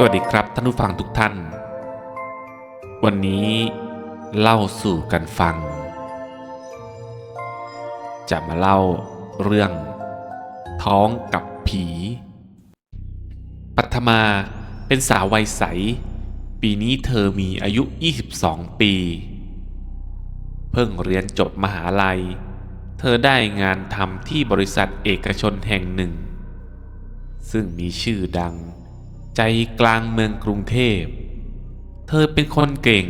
สวัสดีครับท่านผู้ฟังทุกท่าน วันนี้เล่าสู่กันฟัง จะมาเล่าเรื่อง ท้องกับผี ปัทมาเป็นสาววัยใส ปีนี้เธอมีอายุ 22 ปี เพิ่งเรียนจบมหาลัย เธอได้งานทำที่บริษัทเอกชนแห่งหนึ่ง ซึ่งมีชื่อดัง ใจกลางเมืองกรุงเทพ เธอเป็นคนเก่ง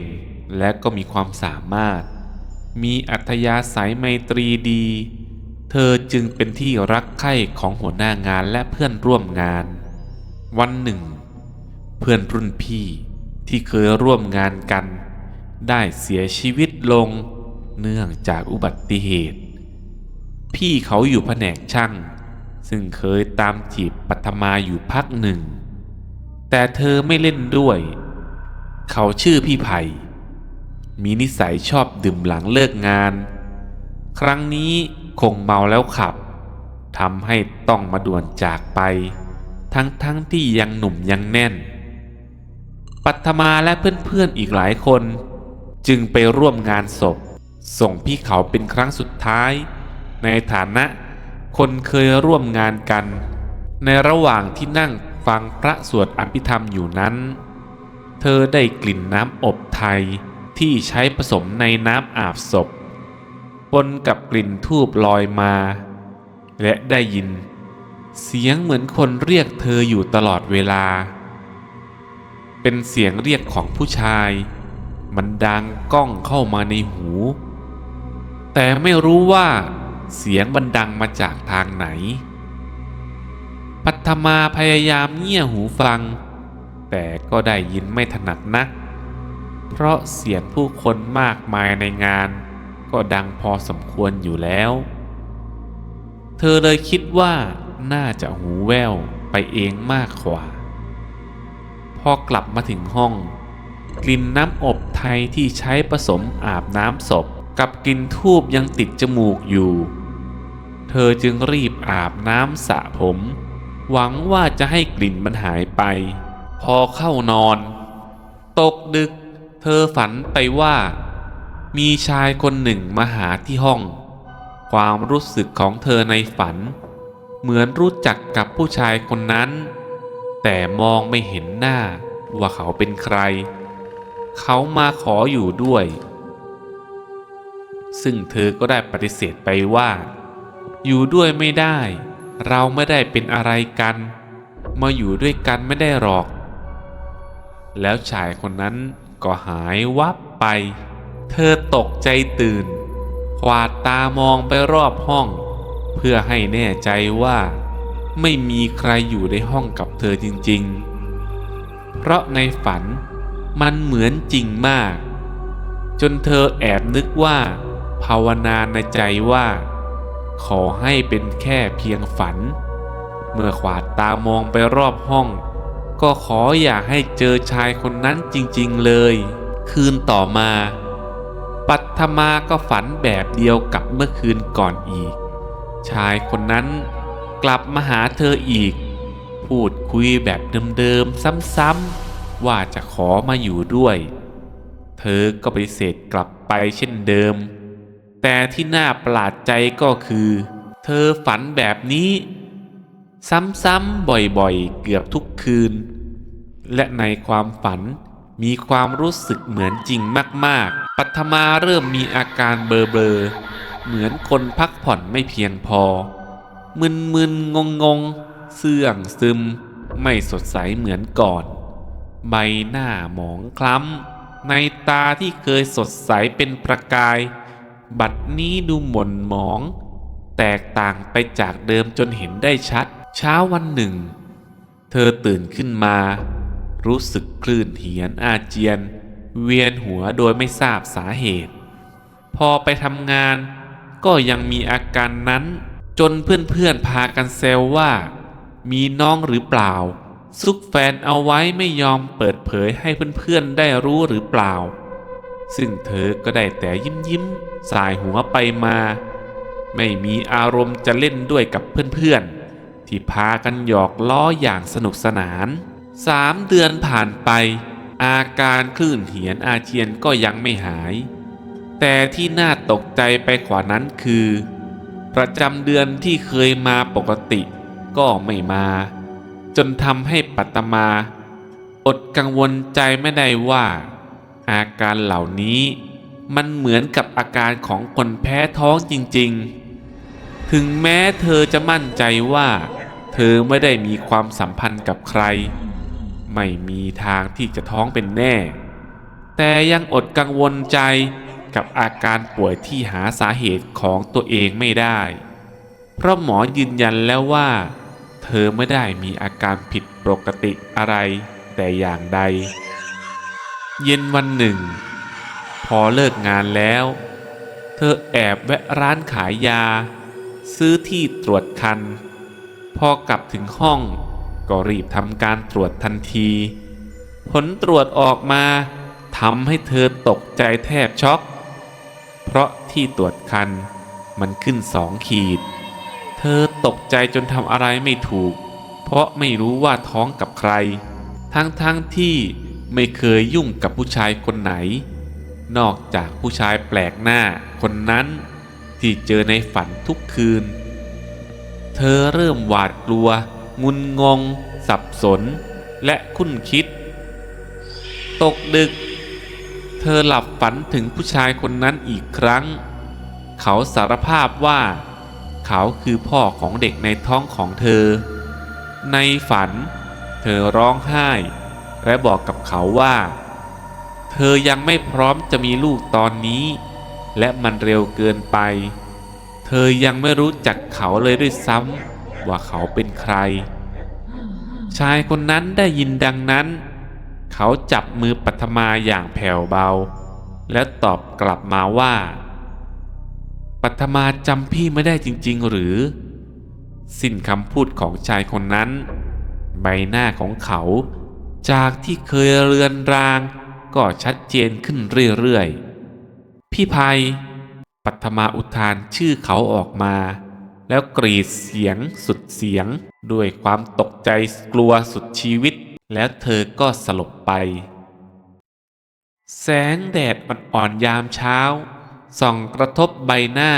และก็มีความสามารถ มีอัธยาศัยไมตรีดี เธอจึงเป็นที่รักใคร่ของหัวหน้างานและเพื่อนร่วมงาน วันหนึ่ง เพื่อนรุ่นพี่ที่เคยร่วมงานกัน ได้เสียชีวิตลงเนื่องจากอุบัติเหตุ พี่เขาอยู่แผนกช่าง ซึ่งเคยตามจีบปัทมาอยู่พักหนึ่ง แต่เธอไม่เล่นด้วย เขาชื่อพี่ไผ่มีนิสัยชอบดื่มหลังเลิกงาน ครั้งนี้คงเมาแล้วขับทำให้ต้องมาด่วนจากไป ทั้งทั้งที่ยังหนุ่มยังแน่น ปัทมาและเพื่อนๆอีกหลายคน จึงไปร่วมงานศพ ส่งพี่เขาเป็นครั้งสุดท้าย ในฐานะคนเคยร่วมงานกัน ในระหว่างที่นั่ง ฟังพระสวดอภิธรรมอยู่นั้น เธอได้กลิ่นน้ำอบไทยที่ใช้ผสมในน้ำอาบศพปนกับกลิ่นทูบลอยมา และได้ยิน เสียงเหมือนคนเรียกเธออยู่ตลอดเวลา เป็นเสียงเรียกของผู้ชาย มันดังก้องเข้ามาในหู แต่ไม่รู้ว่าเสียงมันดังมาจากทางไหน ปัทมาพยายามเงี่ยหูฟัง แต่ก็ได้ยินไม่ถนัดนัก เพราะเสียงผู้คนมากมายในงาน ก็ดังพอสมควรอยู่แล้ว เธอเลยคิดว่าน่าจะหูแว่วไปเองมากกว่า พอกลับมาถึงห้อง กลิ่นน้ำอบไทยที่ใช้ผสมอาบน้ำศพกับกลิ่นทูบยังติดจมูกอยู่ เธอจึงรีบอาบน้ำสระผม หวังว่าจะให้กลิ่นมันหายไป พอเข้านอน ตกดึก เธอฝันไปว่า มีชายคนหนึ่งมาหาที่ห้อง ความรู้สึกของเธอในฝัน เหมือนรู้จักกับผู้ชายคนนั้น แต่มองไม่เห็นหน้าว่าเขาเป็นใคร เขามาขออยู่ด้วย ซึ่งเธอก็ได้ปฏิเสธไปว่า อยู่ด้วยไม่ได้ เราไม่ได้เป็นอะไรกัน มาอยู่ด้วยกันไม่ได้หรอก แล้วชายคนนั้นก็หายวับไป เธอตกใจตื่น ขวาดตามองไปรอบห้อง เพื่อให้แน่ใจว่า ไม่มีใครอยู่ในห้องกับเธอจริง ๆ เพราะในฝันมันเหมือนจริงมาก จนเธอแอบนึกว่า ภาวนาในใจว่า ขอให้เป็นแค่เพียงฝัน เมื่อขวาดตามองไปรอบห้อง ก็ขออย่าให้เจอชายคนนั้นจริงๆเลย คืนต่อมา ปัทมาก็ฝันแบบเดียวกับเมื่อคืนก่อนอีก ชายคนนั้นกลับมาหาเธออีก พูดคุยแบบเดิมๆซ้ำๆว่าจะขอมาอยู่ด้วย เธอก็ปฏิเสธกลับไปเช่นเดิม แต่ที่น่าประหลาดใจก็คือ เธอฝันแบบนี้ ซ้ำๆบ่อยๆ เกือบทุกคืน และในความฝันมีความรู้สึกเหมือนจริงมากๆ ปัทมาเริ่มมีอาการเบลอๆเหมือนคนพักผ่อนไม่เพียงพอ มึนๆงงๆเสื่องซึม ไม่สดใสเหมือนก่อน ใบหน้าหมองคล้ำ ในตาที่เคยสดใสเป็นประกาย บัดนี้ดูหม่นหมอง แตกต่างไปจากเดิมจนเห็นได้ชัด เช้าวันหนึ่ง เธอตื่นขึ้นมา รู้สึกคลื่นเหียนอาเจียน เวียนหัวโดยไม่ทราบสาเหตุ พอไปทำงานก็ยังมีอาการนั้น จนเพื่อนๆพากันแซวว่า มีน้องหรือเปล่า ซุกแฟนเอาไว้ไม่ยอมเปิดเผยให้เพื่อนๆได้รู้หรือเปล่า ซึ่งเธอก็ได้แต่ยิ้มยิ้มสายหัวไปมา ไม่มีอารมณ์จะเล่นด้วยกับเพื่อนๆ ที่พากันหยอกล้ออย่างสนุกสนานสามเดือนผ่านไป อาการคลื่นเหียนอาเจียนก็ยังไม่หาย แต่ที่น่าตกใจไปกว่านั้นคือ ประจำเดือนที่เคยมาปกติก็ไม่มา จนทำให้ปัตตมา อดกังวลใจไม่ได้ว่า อาการเหล่านี้มันเหมือนกับอาการของคนแพ้ท้องจริงๆ ถึงแม้เธอจะมั่นใจว่า เธอไม่ได้มีความสัมพันธ์กับใคร ไม่มีทางที่จะท้องเป็นแน่ แต่ยังอดกังวลใจกับอาการป่วยที่หาสาเหตุของตัวเองไม่ได้ เพราะหมอยืนยันแล้วว่า เธอไม่ได้มีอาการผิดปกติอะไรแต่อย่างใด เย็นวันหนึ่ง พอเลิกงานแล้ว เธอแอบแวะร้านขายยา ซื้อที่ตรวจคัน พอกลับถึงห้องก็รีบทำการตรวจทันที ผลตรวจออกมาทำให้เธอตกใจแทบช็อก เพราะที่ตรวจคันมันขึ้นสองขีด เธอตกใจจนทำอะไรไม่ถูก เพราะไม่รู้ว่าท้องกับใคร ทั้งๆทที่ ไม่เคยยุ่งกับผู้ชายคนไหน นอกจากผู้ชายแปลกหน้าคนนั้นที่เจอในฝันทุกคืน เธอเริ่มหวาดกลัว งุนงง สับสน และคุ้นคิด ตกดึก เธอหลับฝันถึงผู้ชายคนนั้นอีกครั้ง เขาสารภาพว่า เขาคือพ่อของเด็กในท้องของเธอ ในฝัน เธอร้องไห้ และบอกกับเขาว่า เธอยังไม่พร้อมจะมีลูกตอนนี้ และมันเร็วเกินไป เธอยังไม่รู้จักเขาเลยด้วยซ้ำว่าเขาเป็นใคร ชายคนนั้นได้ยินดังนั้น เขาจับมือปัทมาอย่างแผ่วเบา แล้วตอบกลับมาว่า ปัทมาจำพี่ไม่ได้จริง ๆ หรือ สิ้นคำพูดของชายคนนั้น ใบหน้าของเขา จากที่เคยเรือนราง ก็ชัดเจนขึ้นเรื่อยๆ พี่ภัย ปัทมาอุทานชื่อเขาออกมา แล้วกรีดเสียงสุดเสียง ด้วยความตกใจกลัวสุดชีวิต แล้วเธอก็สลบไป แสงแดดอ่อนๆยามเช้า ส่องกระทบใบหน้า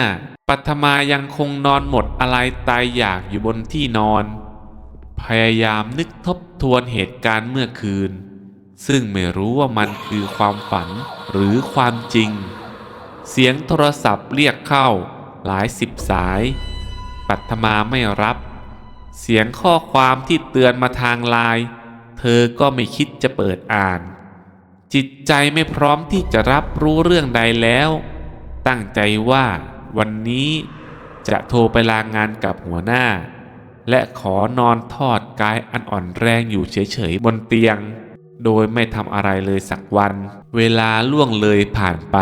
ปัทมายังคงนอนหมดอะไรตายอยากอยู่บนที่นอน พยายามนึกทบทวนเหตุการณ์เมื่อคืน ซึ่งไม่รู้ว่ามันคือความฝันหรือความจริง เสียงโทรศัพท์เรียกเข้าหลายสิบสาย ปัทมาไม่รับ เสียงข้อความที่เตือนมาทางไลน์เธอก็ไม่คิดจะเปิดอ่าน จิตใจไม่พร้อมที่จะรับรู้เรื่องใดแล้ว ตั้งใจว่าวันนี้จะโทรไปลางงานกับหัวหน้า และขอนอนทอดกายอันอ่อนแรงอยู่เฉยๆบนเตียง โดยไม่ทำอะไรเลยสักวัน เวลาล่วงเลยผ่านไป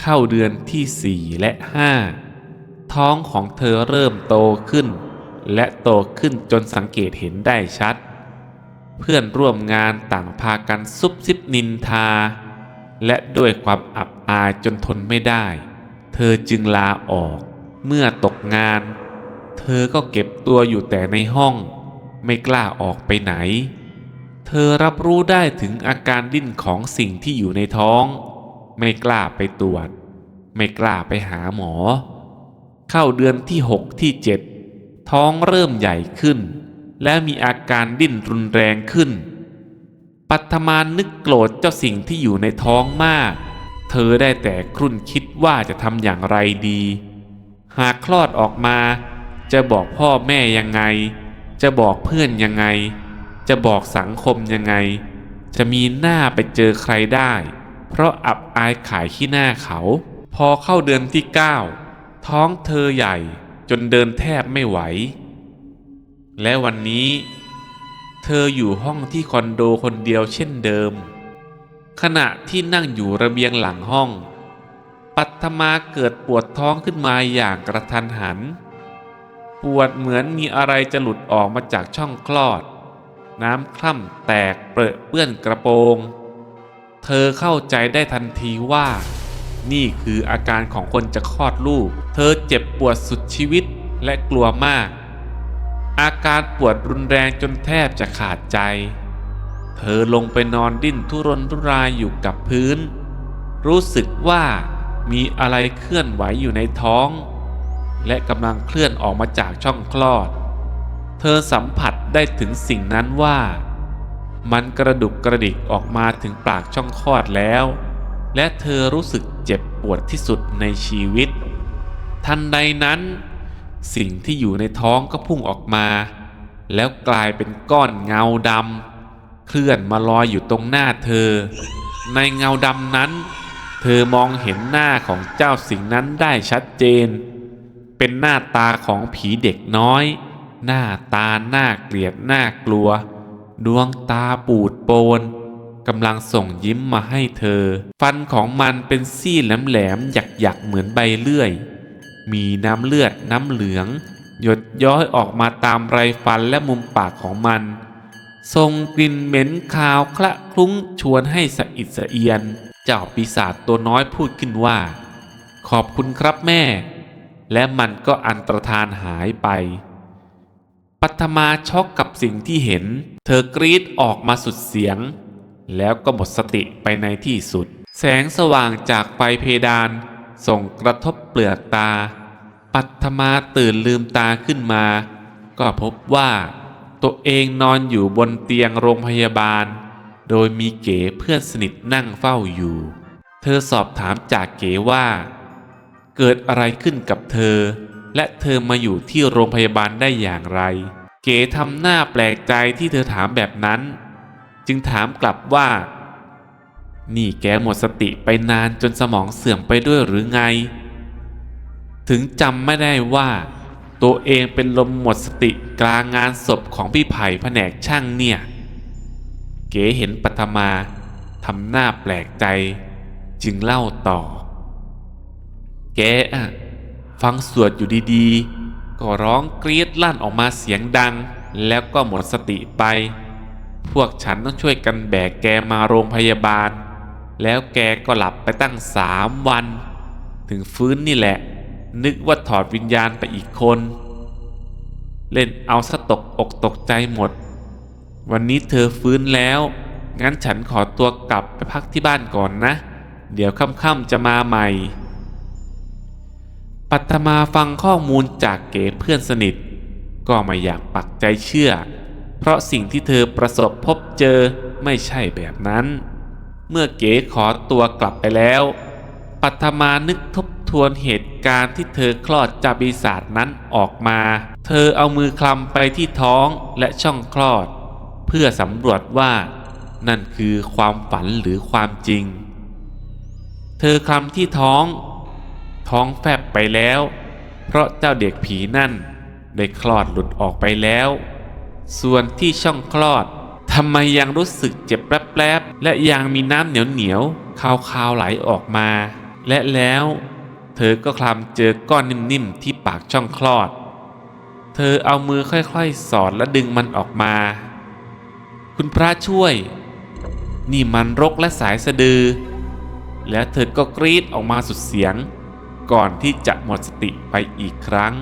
เข้าเดือนที่สี่และห้าท้องของเธอเริ่มโตขึ้น และโตขึ้นจนสังเกตเห็นได้ชัด เพื่อนร่วมงานต่างพากันซุบซิบนินทา และด้วยความอับอายจนทนไม่ได้ เธอจึงลาออกเมื่อตกงาน เธอก็เก็บตัวอยู่แต่ในห้อง ไม่กล้าออกไปไหน เธอรับรู้ได้ถึงอาการดิ้นของสิ่งที่อยู่ในท้อง ไม่กล้าไปตรวจ ไม่กล้าไปหาหมอ เข้าเดือนที่หกที่เจ็ดท้องเริ่มใหญ่ขึ้น และมีอาการดิ้นรุนแรงขึ้น ปัทมานนึกโกรธเจ้าสิ่งที่อยู่ในท้องมาก เธอได้แต่ครุ่นคิดว่าจะทำอย่างไรดี หากคลอดออกมา จะบอกพ่อแม่ยังไง จะบอกเพื่อนยังไง จะบอกสังคมยังไง จะมีหน้าไปเจอใครได้ เพราะอับอายขายขี้หน้าเขา พอเข้าเดือนที่เก้าท้องเธอใหญ่จนเดินแทบไม่ไหว และวันนี้ เธออยู่ห้องที่คอนโดคนเดียวเช่นเดิม ขณะที่นั่งอยู่ระเบียงหลังห้อง ปัทมาเกิดปวดท้องขึ้นมาอย่างกระทันหัน ปวดเหมือนมีอะไรจะหลุดออกมาจากช่องคลอด น้ำคร่ำแตกเปรอะเปื้อนกระโปรง เธอเข้าใจได้ทันทีว่า นี่คืออาการของคนจะคลอดลูก เธอเจ็บปวดสุดชีวิตและกลัวมาก อาการปวดรุนแรงจนแทบจะขาดใจ เธอลงไปนอนดิ้นทุรนทุรายอยู่กับพื้น รู้สึกว่ามีอะไรเคลื่อนไหวอยู่ในท้อง และกำลังเคลื่อนออกมาจากช่องคลอด เธอสัมผัสได้ถึงสิ่งนั้นว่า มันกระดุกกระดิกออกมาถึงปากช่องคลอดแล้ว และเธอรู้สึกเจ็บปวดที่สุดในชีวิต ทันใดนั้น สิ่งที่อยู่ในท้องก็พุ่งออกมา แล้วกลายเป็นก้อนเงาดำเคลื่อนมาลอยอยู่ตรงหน้าเธอ ในเงาดำนั้นเธอมองเห็นหน้าของเจ้าสิ่งนั้นได้ชัดเจน เป็นหน้าตาของผีเด็กน้อย หน้าตาหน้าเกลียดหน้ากลัว ดวงตาปูดโปนกำลังส่งยิ้มมาให้เธอ ฟันของมันเป็นซี่แหลมๆหยักๆเหมือนใบเลื่อย มีน้ำเลือดน้ำเหลือง หยดย้อยออกมาตามไรฟันและมุมปากของมันทรงกลิ่นเหม็นคาวคละคลุ้งชวนให้สะอิดสะเอียน เจ้าปีศาจตัวน้อยพูดขึ้นว่า ขอบคุณครับแม่ และมันก็อันตรธานหายไป ปัทมาช็อกกับสิ่งที่เห็น เธอกรีดออกมาสุดเสียง แล้วก็หมดสติไปในที่สุด แสงสว่างจากไฟเพดาน ส่งกระทบเปลือกตา ปัทมาตื่นลืมตาขึ้นมา ก็พบว่า ตัวเองนอนอยู่บนเตียงโรงพยาบาล โดยมีเก๋เพื่อนสนิทนั่งเฝ้าอยู่ เธอสอบถามจากเก๋ว่า เกิดอะไรขึ้นกับเธอ และเธอมาอยู่ที่โรงพยาบาลได้อย่างไร เก๋ทำหน้าแปลกใจที่เธอถามแบบนั้น จึงถามกลับว่า นี่แกหมดสติไปนานจนสมองเสื่อมไปด้วยหรือไง ถึงจำไม่ได้ว่า ตัวเองเป็นลมหมดสติกลางงานศพของพี่ไผ่แผนกช่างเนี่ย เก๋เห็นปัทมาทำหน้าแปลกใจ จึงเล่าต่อ แกอะฟังสวดอยู่ดีๆ ก็ร้องกรีดลั่นออกมาเสียงดัง แล้วก็หมดสติไป พวกฉันต้องช่วยกันแบกแกมาโรงพยาบาล แล้วแกก็หลับไปตั้งสามวัน ถึงฟื้นนี่แหละ นึกว่าถอดวิญญาณไปอีกคน เล่นเอาสะตกอกตกใจหมด วันนี้เธอฟื้นแล้ว งั้นฉันขอตัวกลับไปพักที่บ้านก่อนนะ เดี๋ยวค่ำๆจะมาใหม่ ปัตมาฟังข้อมูลจากเก๋เพื่อนสนิท ก็ไม่อยากปักใจเชื่อ เพราะสิ่งที่เธอประสบพบเจอไม่ใช่แบบนั้น เมื่อเก๋ขอตัวกลับไปแล้ว ปัทมานึกทบทวนเหตุการณ์ที่เธอคลอดจากปีศาจนั้นออกมา เธอเอามือคลำไปที่ท้องและช่องคลอด เพื่อสำรวจว่า นั่นคือความฝันหรือความจริง เธอคลำที่ท้อง ท้องแฟบไปแล้ว เพราะเจ้าเด็กผีนั่นได้คลอดหลุดออกไปแล้ว ส่วนที่ช่องคลอดทำไมยังรู้สึกเจ็บแปลบๆและยังมีน้ำเหนียวๆคาวๆไหลออกมา และแล้ว เธอก็คลำเจอก้อนนิ่มๆที่ปากช่องคลอด เธอเอามือค่อยๆ สอดและดึงมันออกมา คุณพระช่วย นี่มันรกและสายสะดือ แล้วเธอก็กรีดออกมาสุดเสียง ก่อนที่จะหมดสติไปอีกครั้ง